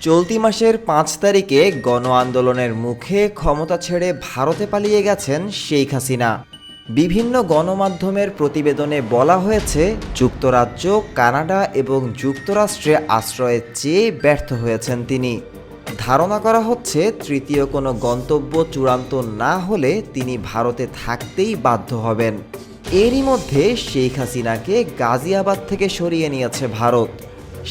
চলতি মাসের পাঁচ তারিখে গণ আন্দোলনের মুখে ক্ষমতা ছেড়ে ভারতে পালিয়ে গেছেন শেখ হাসিনা। বিভিন্ন গণমাধ্যমের প্রতিবেদনে বলা হয়েছে, যুক্তরাজ্য, কানাডা এবং যুক্তরাষ্ট্রে আশ্রয়ের চেয়ে ব্যর্থ হয়েছেন তিনি। ধারণা করা হচ্ছে, তৃতীয় কোনো গন্তব্য চূড়ান্ত না হলে তিনি ভারতে থাকতেই বাধ্য হবেন। এরই মধ্যে শেখ হাসিনাকে গাজিয়াবাদ থেকে সরিয়ে নিয়েছে ভারত।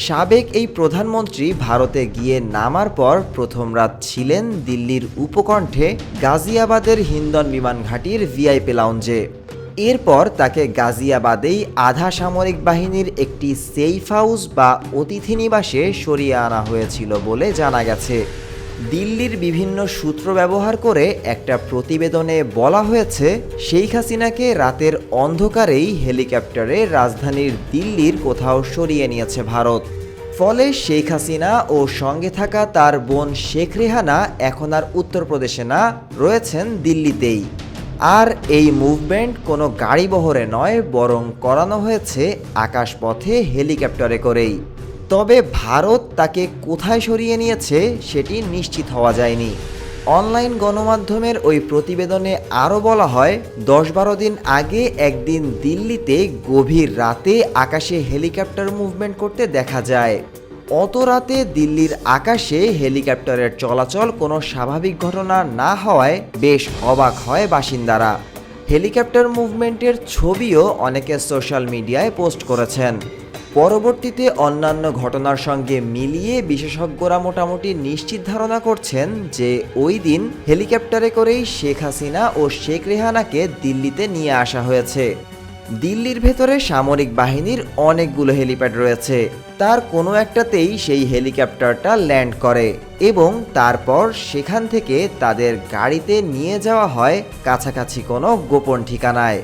সাবেক এই প্রধানমন্ত্রী ভারতে গিয়ে নামার পর প্রথম রাত ছিলেন দিল্লির উপকণ্ঠে গাজিয়াবাদের হিন্দন বিমান ঘাঁটির ভিআইপি লাউঞ্জে। এরপর তাকে গাজিয়াবাদেই আধা সামরিক বাহিনীর একটি সেফ হাউস বা অতিথি নিবাসে সরিয়ে আনা হয়েছিল বলে জানা গেছে। দিল্লির বিভিন্ন সূত্র ব্যবহার করে একটা প্রতিবেদনে বলা হয়েছে, শেখ হাসিনাকে রাতের অন্ধকারেই হেলিকপ্টারে রাজধানীর দিল্লির কোথাও সরিয়ে নিয়েছে ভারত। ফলে শেখ হাসিনা ও সঙ্গে থাকা তার বোন শেখ রেহানা এখন আর উত্তরপ্রদেশে না, রয়েছেন দিল্লিতেই। আর এই মুভমেন্ট কোনো গাড়ি বহরে নয়, বরং করানো হয়েছে আকাশপথে হেলিকপ্টারে করেই। তবে ভারত তাকে কোথায় সরিয়ে নিয়েছে সেটি নিশ্চিত হওয়া যায়নি। অনলাইন গণমাধ্যমের ওই প্রতিবেদনে আরও বলা হয় দশ বারো দিন আগে একদিন দিল্লিতে গভীর রাতে আকাশে হেলিকপ্টার মুভমেন্ট করতে দেখা যায়। অত রাতে দিল্লির আকাশে হেলিকপ্টারের চলাচল কোনো স্বাভাবিক ঘটনা না হওয়ায় বেশ অবাক হয় বাসিন্দারা। হেলিকপ্টার মুভমেন্টের ছবিও অনেকে সোশ্যাল মিডিয়ায় পোস্ট করেছেন। পরবর্তীতে অন্যান্য ঘটনার সঙ্গে মিলিয়ে বিশেষজ্ঞরা মোটামুটি নিশ্চিত ধারণা করছেন যে ওই দিন হেলিকপ্টারে করেই শেখ হাসিনা ও শেখ রেহানাকে দিল্লিতে নিয়ে আসা হয়েছে। দিল্লির ভেতরে সামরিক বাহিনীর অনেকগুলো হেলিপ্যাড রয়েছে। তার কোনো একটাতেই সেই হেলিকপ্টারটা ল্যান্ড করে এবং তারপর সেখান থেকে তাদের গাড়িতে নিয়ে যাওয়া হয় কাছাকাছি কোনো গোপন ঠিকানায়।